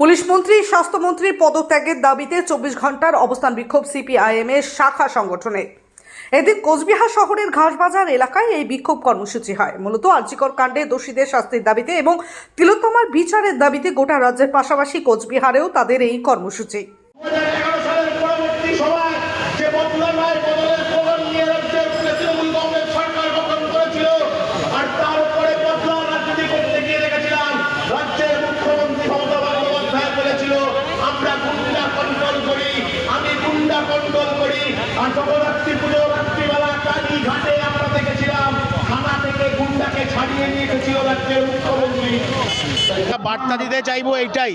Police মন্ত্রী স্বাস্থ্যমন্ত্রীর পদত্যাগের দাবিতে চব্বিশ ঘণ্টার অবস্থান বিক্ষোভ সিপিআইএম এর শাখা সংগঠনে। এদিন কোচবিহার শহরের ঘাসবাজার এলাকায় এই বিক্ষোভ কর্মসূচি হয়। মূলত আর্জিকর কাণ্ডে দোষীদের শাস্তির দাবিতে এবং তিলোত্তমার বিচারের দাবিতে গোটা রাজ্যের পাশাপাশি কোচবিহারেও তাদের এই কর্মসূচি। বার্তা দিতে চাইব এইটাই।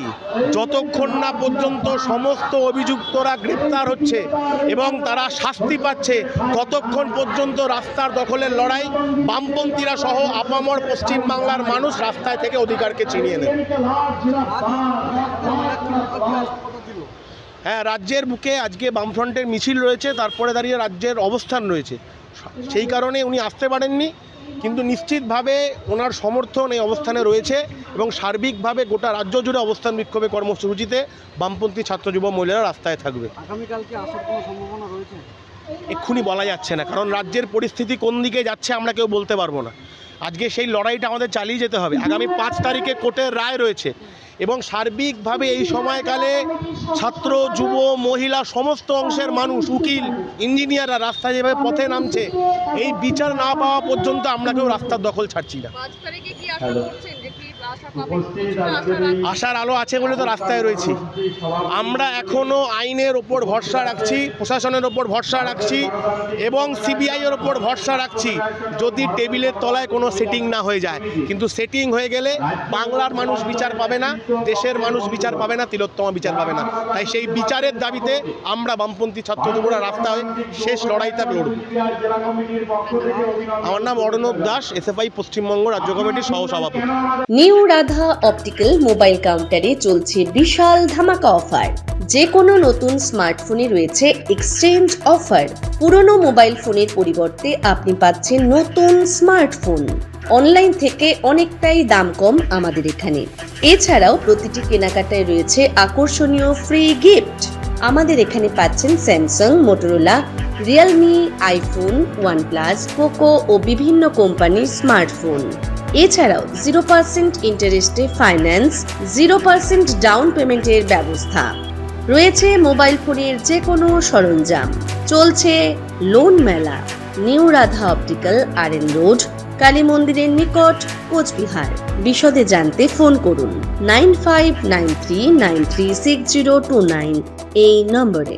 যতক্ষণ না পর্যন্ত সমস্ত অভিযুক্তরা গ্রেপ্তার হচ্ছে এবং তারা শাস্তি পাচ্ছে, ততক্ষণ পর্যন্ত রাস্তার দখলের লড়াই, বামপন্থীরা সহ আপামর পশ্চিমবাংলার মানুষ রাস্তায় থেকে অধিকারকে ছিনিয়ে নেবে। হ্যাঁ রাজ্যের বুকে আজকে বামফ্রন্টের মিছিল রয়েছে, তারপরে দাঁড়িয়ে রাজ্যের অবস্থান রয়েছে। সেই কারণে উনি আসতে পারেননি, কিন্তু নিশ্চিতভাবে ওনার সমর্থন এই অবস্থানে রয়েছে। এবং সার্বিকভাবে গোটা রাজ্য জুড়ে অবস্থান বিক্ষোভে কর্মসূচিতে বামপন্থী ছাত্র যুব মহিলারা রাস্তায় থাকবে। আগামীকালকে আসার কোনো সম্ভাবনা রয়েছে? এক্ষুনি বলা যাচ্ছে না কারণ রাজ্যের পরিস্থিতি কোন দিকে যাচ্ছে আমরা কেউ বলতে পারব না। আজকে সেই লড়াইটা আমাদের চালিয়ে যেতে হবে। আগামী পাঁচ তারিখে কোর্টের রায় রয়েছে। এবং সার্বিকভাবে এই সময়কালে ছাত্র যুব মহিলা সমস্ত অংশের মানুষ উকিল ইঞ্জিনিয়াররা রাস্তায় যেভাবে পথে নামছে এই বিচার না পাওয়া পর্যন্ত আমরা কেউ রাস্তার দখল ছাড়ছি না? আশার আলো আছে বলে তো রাস্তায় রয়েছি। আমরা এখনও আইনের ওপর ভরসা রাখছি প্রশাসনের ওপর ভরসা রাখছি এবং সিবিআইয়ের ওপর ভরসা রাখছি যদি টেবিলের তলায় কোনো সেটিং না হয়ে যায়। কিন্তু সেটিং হয়ে গেলে বাংলার মানুষ বিচার পাবে না দেশের মানুষ বিচার পাবে না, তিলোত্তমা বিচার পাবে না। তাই সেই বিচারের দাবিতে আমরা বামপন্থী ছাত্র যুবরা রাস্তায় শেষ লড়াইটা লড়ব। আমার নাম অর্ণব দাস, এসএফআই পশ্চিমবঙ্গ রাজ্য কমিটির সহসভাপতি। নিউ রাধা অপটিক্যাল মোবাইল কাউন্টারে চলছে বিশাল ধামাকা অফার। যে কোনো নতুন স্মার্টফোনে রয়েছে এক্সচেঞ্জ অফার। পুরনো মোবাইল ফোনের পরিবর্তে আপনি পাচ্ছেন নতুন স্মার্টফোন। অনলাইন থেকে অনেকটাই দাম কম আমাদের এখানে। এছাড়াও প্রতিটি কেনাকাটায় রয়েছে আকর্ষণীয় ফ্রি গিফট আমাদের এখানে পাচ্ছেন Samsung Motorola Realme iPhone OnePlus Poco ও বিভিন্ন কোম্পানির স্মার্টফোন এছাড়াও জিরো পার্সেন্ট ইন্টারেস্টে ফাইন্যান্স জিরো পার্সেন্ট ডাউন পেমেন্টের ব্যবস্থা। রয়েছে মোবাইল ফোনের যে কোনো সরঞ্জাম। চলছে লোন মেলা new Radha optical R N road Kali মন্দিরের নিকট কোচবিহার। বিশদে জানতে ফোন করুন nine five nine three nine six zero two nine এই নম্বরে।